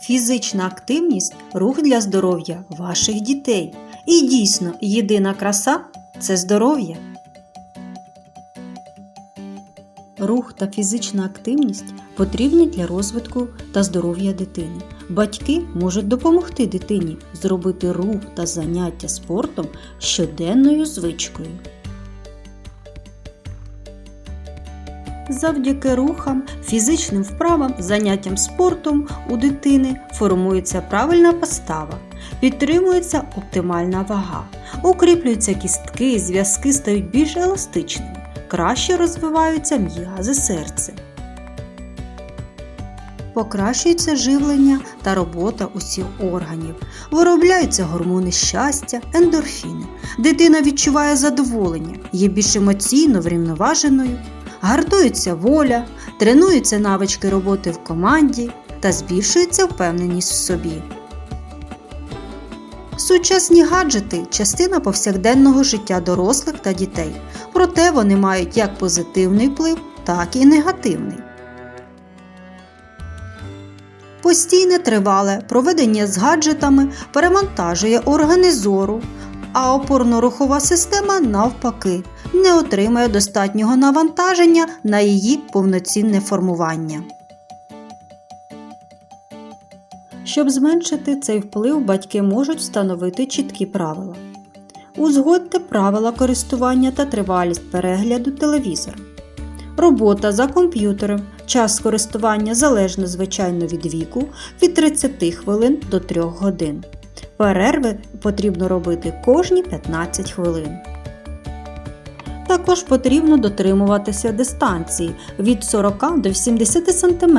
Фізична активність рух для здоров'я ваших дітей. І дійсно, єдина краса це здоров'я. Рух та фізична активність потрібні для розвитку та здоров'я дитини. Батьки можуть допомогти дитині зробити рух та заняття спортом щоденною звичкою. Завдяки рухам, фізичним вправам, заняттям спортом у дитини формується правильна постава, підтримується оптимальна вага, укріплюються кістки, зв'язки стають більш еластичними, краще розвиваються м'язи серця. Покращується живлення та робота усіх органів, виробляються гормони щастя, ендорфіни. Дитина відчуває задоволення, є більш емоційно врівноваженою, гартується воля, тренуються навички роботи в команді та збільшується впевненість в собі. Сучасні гаджети частина повсякденного життя дорослих та дітей, проте вони мають як позитивний вплив, так і негативний. Постійне тривале проведення з гаджетами перемонтажує органи зору, а опорно-рухова система навпаки не отримує достатнього навантаження на її повноцінне формування. Щоб зменшити цей вплив, батьки можуть встановити чіткі правила. Узгодьте правила користування та тривалість перегляду телевізора. Робота за комп'ютером. Час користування залежно звичайно від віку від 30 хвилин до 3 годин. Перерви потрібно робити кожні 15 хвилин. Також потрібно дотримуватися дистанції від 40 до 70 см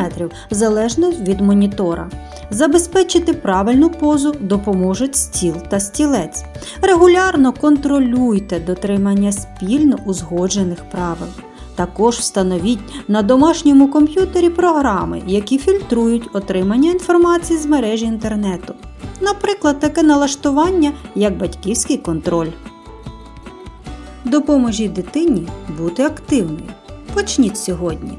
залежно від монітора. Забезпечити правильну позу допоможуть стіл та стілець. Регулярно контролюйте дотримання спільно узгоджених правил. Також встановіть на домашньому комп'ютері програми, які фільтрують отримання інформації з мережі інтернету. Наприклад, таке налаштування, як батьківський контроль. Допоможіть дитині бути активною. Почніть сьогодні.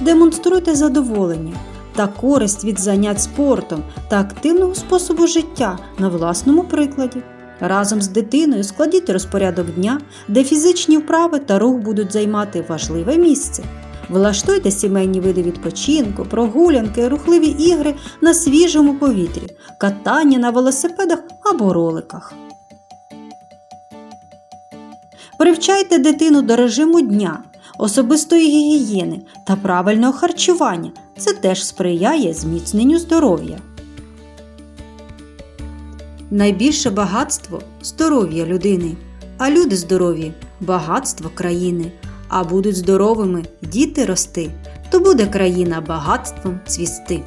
Демонструйте задоволення та користь від занять спортом та активного способу життя на власному прикладі. Разом з дитиною складіть розпорядок дня, де фізичні вправи та рух будуть займати важливе місце. Влаштуйте сімейні види відпочинку, прогулянки, рухливі ігри на свіжому повітрі, катання на велосипедах або роликах. Привчайте дитину до режиму дня, особистої гігієни та правильного харчування. Це теж сприяє зміцненню здоров'я. Найбільше багатство здоров'я людини, а люди здорові багатство країни. А будуть здоровими діти рости, то буде країна багатством цвісти.